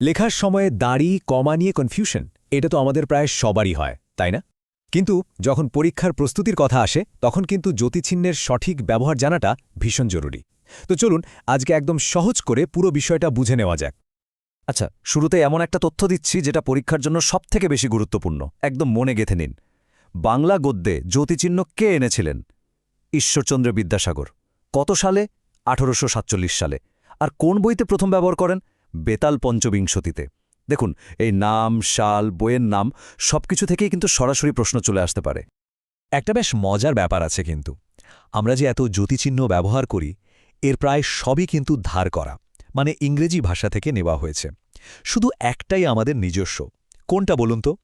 লেখার সময়ে দাড়ি, কমা নিয়ে কনফিউশন এটা তো আমাদের প্রায় সবারই হয়, তাই না? কিন্তু যখন পরীক্ষার প্রস্তুতির কথা আসে, তখন কিন্তু জ্যোতিচিহ্নের সঠিক ব্যবহার জানাটা ভীষণ জরুরি। তো চলুন, আজকে একদম সহজ করে পুরো বিষয়টা বুঝে নেওয়া যাক। আচ্ছা শুরুতে এমন একটা তথ্য দিচ্ছি যেটা পরীক্ষার জন্য সবথেকে বেশি গুরুত্বপূর্ণ। একদম মনে গেথে নিন। বাংলা গদ্যে জ্যোতিচিহ্ন কে এনেছিলেন? ঈশ্বরচন্দ্র বিদ্যাসাগর। কত সালে? আঠারোশো সাতচল্লিশ সালে। আর কোন বইতে প্রথম ব্যবহার করেন? বেতাল পঞ্চবিংশতিতে। দেখুন, এই নাম শাল বইয়ের নাম সবকিছু থেকেই কিন্তু সরাসরি প্রশ্ন চলে আসতে পারে। একটা বেশ মজার ব্যাপার আছে কিন্তু। আমরা যে এত জ্যোতিচিহ্ন ব্যবহার করি, এর প্রায় সবই কিন্তু ধার করা মানে ইংরেজি ভাষা থেকে নেওয়া হয়েছে। শুধু একটাই আমাদের নিজস্ব। কোনটা বলুন তো?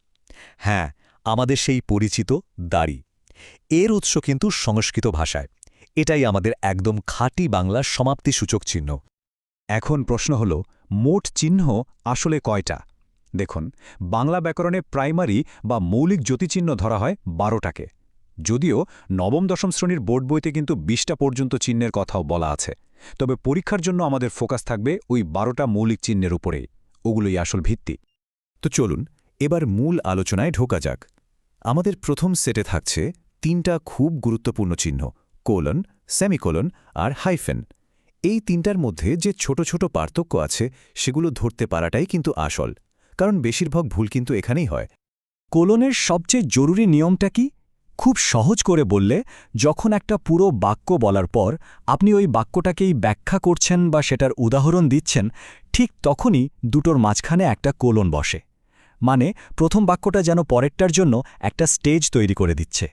হ্যাঁ আমাদের সেই পরিচিত দাড়ি। এর উৎস কিন্তু সংস্কৃত ভাষায়। এটাই আমাদের একদম খাঁটি বাংলার সমাপ্তিসূচক চিহ্ন। এখন প্রশ্ন হল মোট চিহ্ন আসলে কয়টা? দেখুন, বাংলা ব্যাকরণে প্রাইমারি বা মৌলিক জ্যোতিচিহ্ন ধরা হয় বারোটাকে। যদিও নবম দশম শ্রেণির বোর্ড বইতে কিন্তু বিশটা পর্যন্ত চিহ্নের কথাও বলা আছে। তবে পরীক্ষার জন্য আমাদের ফোকাস থাকবে ওই বারোটা মৌলিক চিহ্নের উপরেই। ওগুলোই আসল ভিত্তি। তো চলুন, এবার মূল আলোচনায় ঢোকা যাক। আমাদের প্রথম সেটে থাকছে তিনটা খুব গুরুত্বপূর্ণ চিহ্ন, কোলন, সেমিকোলন আর হাইফেন। এই তিনটার মধ্যে যে ছোট ছোট পার্থক্য আছে, সেগুলো ধরতে পারাটাই কিন্তু আসল। কারণ বেশিরভাগ ভুল কিন্তু এখানেই হয়। কোলনের সবচেয়ে জরুরি নিয়মটা কি? খুব সহজ করে বললে, যখন একটা পুরো বাক্য বলার পর আপনি ওই বাক্যটাকেই ব্যাখ্যা করছেন বা সেটার উদাহরণ দিচ্ছেন, ঠিক তখনই দুটোর মাঝখানে একটা কোলন বসে। মানে প্রথম বাক্যটা যেন পরেরটার জন্য একটা স্টেজ তৈরি করে দিচ্ছে।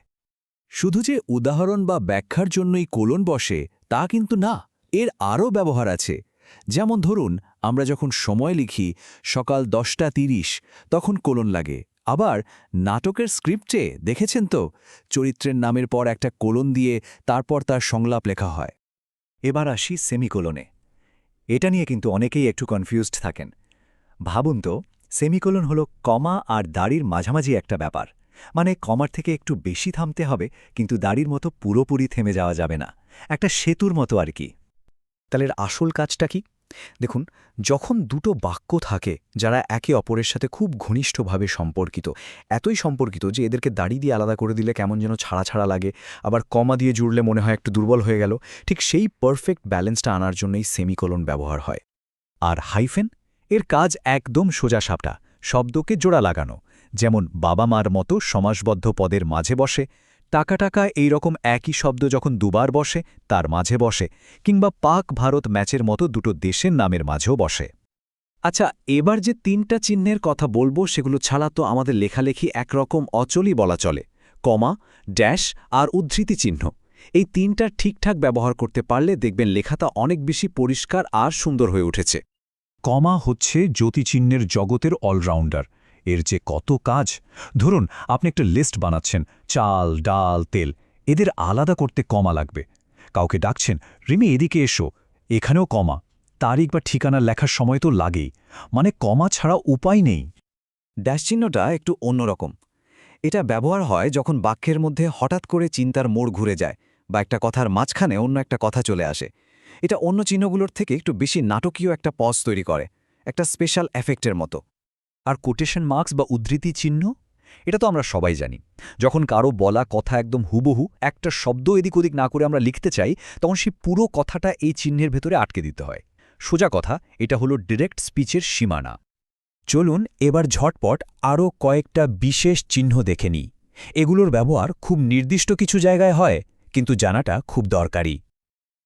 শুধু যে উদাহরণ বা ব্যাখ্যার জন্যই কোলন বসে, তা কিন্তু না। এর আরও ব্যবহার আছে। যেমন ধরুন, আমরা যখন সময় লিখি, সকাল দশটা তিরিশ, তখন কোলন লাগে। আবার নাটকের স্ক্রিপ্টে, দেখেছেন তো? চরিত্রের নামের পর একটা কোলন দিয়ে তারপর তার সংলাপ লেখা হয়। এবার আসি সেমিকোলনে। এটা নিয়ে কিন্তু অনেকেই একটু কনফিউজড থাকেন। ভাবুন তো, সেমিকোলন হল কমা আর দাড়ির মাঝামাঝি একটা ব্যাপার। মানে কমার থেকে একটু বেশি থামতে হবে, কিন্তু দাড়ির মতো পুরোপুরি থেমে যাওয়া যাবে না। একটা সেতুর মতো আর কি। তাহলে আসল কাজটা কি? দেখুন, যখন দুটো বাক্য থাকে যারা একে অপরের সাথে খুব ঘনিষ্ঠভাবে সম্পর্কিত, এতই সম্পর্কিত যে এদেরকে দাড়ি দিয়ে আলাদা করে দিলে কেমন যেন ছাড়া ছাড়া লাগে, আবার কমা দিয়ে জুড়লে মনে হয় একটু দুর্বল হয়ে গেল, ঠিক সেই পারফেক্ট ব্যালেন্সটা আনার জন্যই সেমিকোলন ব্যবহার হয়। আর হাইফেন এর কাজ একদম সোজা সাপটা, শব্দকে জোড়া লাগানো, যেমন বাবা মার মতো সমাসবদ্ধ পদের মাঝে বসে টাকা টাকা এই রকম একই শব্দ যখন দুবার বসে, তার মাঝে বসে, কিংবা পাক ভারত ম্যাচের মতো দুটো দেশের নামের মাঝেও বসে। আচ্ছা এবার যে তিনটা চিহ্নের কথা বলব, সেগুলো ছাড়া তো আমাদের লেখালেখি একরকম অচলই বলা চলে। কমা, ড্যাশ আর উদ্ধৃতি চিহ্ন। এই তিনটা ঠিকঠাক ব্যবহার করতে পারলে দেখবেন লেখাটা অনেক বেশি পরিষ্কার আর সুন্দর হয়ে উঠেছে। কমা হচ্ছে জ্যোতিচিহ্নের জগতের অলরাউন্ডার। এর যে কত কাজ। ধরুন, আপনি একটা লিস্ট বানাচ্ছেন, চাল, ডাল, তেল, এদের আলাদা করতে কমা লাগবে। কাউকে ডাকছেন, রিমি, এদিকে এসো। এখানেও কমা। তারিখ বা ঠিকানা লেখার সময় তো লাগেই। মানে কমা ছাড়া উপায় নেই। ড্যাশ চিহ্নটা একটু অন্যরকম। এটা ব্যবহার হয় যখন বাক্যের মধ্যে হঠাৎ করে চিন্তার মোড় ঘুরে যায় বা একটা কথার মাঝখানে অন্য একটা কথা চলে আসে। এটা অন্য চিহ্নগুলোর থেকে একটু বেশি নাটকীয় একটা পজ তৈরি করে, একটা স্পেশাল এফেক্টের মতো। আর কোটেশন মার্কস বা উদ্ধৃতি চিহ্ন? এটা তো আমরা সবাই জানি। যখন কারও বলা কথা একদম হুবহু, একটা শব্দ এদিক ওদিক না করে আমরা লিখতে চাই, তখন সেই পুরো কথাটা এই চিহ্নের ভেতরে আটকে দিতে হয়। সোজা কথা, এটা হলো ডিরেক্ট স্পিচের সীমানা। চলুন এবার ঝটপট আরও কয়েকটা বিশেষ চিহ্ন দেখে নিই। এগুলোর ব্যবহার খুব নির্দিষ্ট কিছু জায়গায় হয়, কিন্তু জানাটা খুব দরকারি।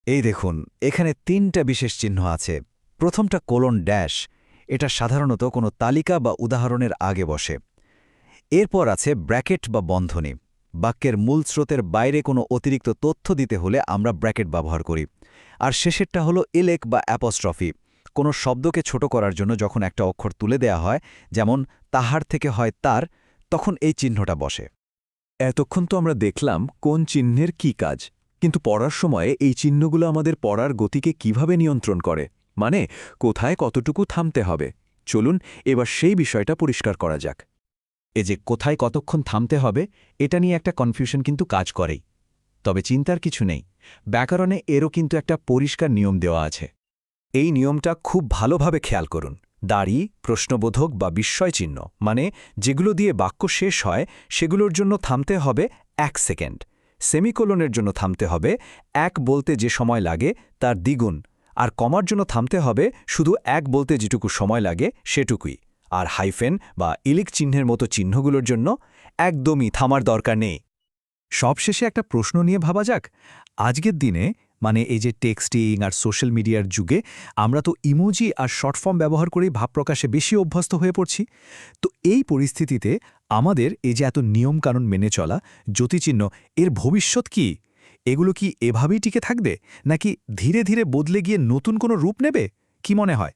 এই দেখুন, এখানে তিনটা বিশেষ চিহ্ন আছে। প্রথমটা কোলন ড্যাশ এটা সাধারণত কোনো তালিকা বা উদাহরণের আগে বসে। এরপর আছে ব্র্যাকেট বা বন্ধনী। বাক্যের মূল স্রোতের বাইরে কোনো অতিরিক্ত তথ্য দিতে হলে আমরা ব্র্যাকেট ব্যবহার করি। আর শেষেরটা হলো ইলেক বা অ্যাপস্ট্রফি। কোনো শব্দকে ছোট করার জন্য যখন একটা অক্ষর তুলে দেয়া হয়, যেমন তাহার থেকে হয় তার, তখন এই চিহ্নটা বসে। এতক্ষণ তো আমরা দেখলাম কোন চিহ্নের কি কাজ, কিন্তু পড়ার সময়ে এই চিহ্নগুলো আমাদের পড়ার গতিকে কীভাবে নিয়ন্ত্রণ করে। মানে কোথায় কতটুকু থামতে হবে। চলুন এবার সেই বিষয়টা পরিষ্কার করা যাক। এ যে কোথায় কতক্ষণ থামতে হবে, এটা নিয়ে একটা কনফিউশন কিন্তু কাজ করেই। তবে চিন্তার কিছু নেই, ব্যাকরণে এরও কিন্তু একটা পরিষ্কার নিয়ম দেওয়া আছে। এই নিয়মটা খুব ভালোভাবে খেয়াল করুন। দাড়ি, প্রশ্নবোধক বা বিস্ময়চিহ্ন মানে যেগুলো দিয়ে বাক্য শেষ হয়, সেগুলোর জন্য থামতে হবে এক সেকেন্ড। সেমিকোলনের জন্য থামতে হবে এক বলতে যে সময় লাগে, তার দ্বিগুণ। আর কমার জন্য থামতে হবে শুধু এক বলতে যেটুকু সময় লাগে সেটুকুই। আর হাইফেন বা ইলিক চিহ্নের মতো চিহ্নগুলোর জন্য একদমই থামার দরকার নেই। সবশেষে একটা প্রশ্ন নিয়ে ভাবা যাক। আজকের দিনে মানে এই যে টেক্সটিং আর সোশ্যাল মিডিয়ার যুগে, আমরা তো ইমোজি আর শর্ট ফর্ম ব্যবহার করেই ভাব প্রকাশে বেশি অভ্যস্ত হয়ে পড়ছি। তো এই পরিস্থিতিতে আমাদের এই যে এত নিয়মকানুন মেনে চলা, জ্যোতিচিহ্ন, এর ভবিষ্যৎ কি? এগুলো কি এভাবেই টিকে থাকবে? নাকি ধীরে ধীরে বদলে গিয়ে নতুন কোনো রূপ নেবে? কি মনে হয়?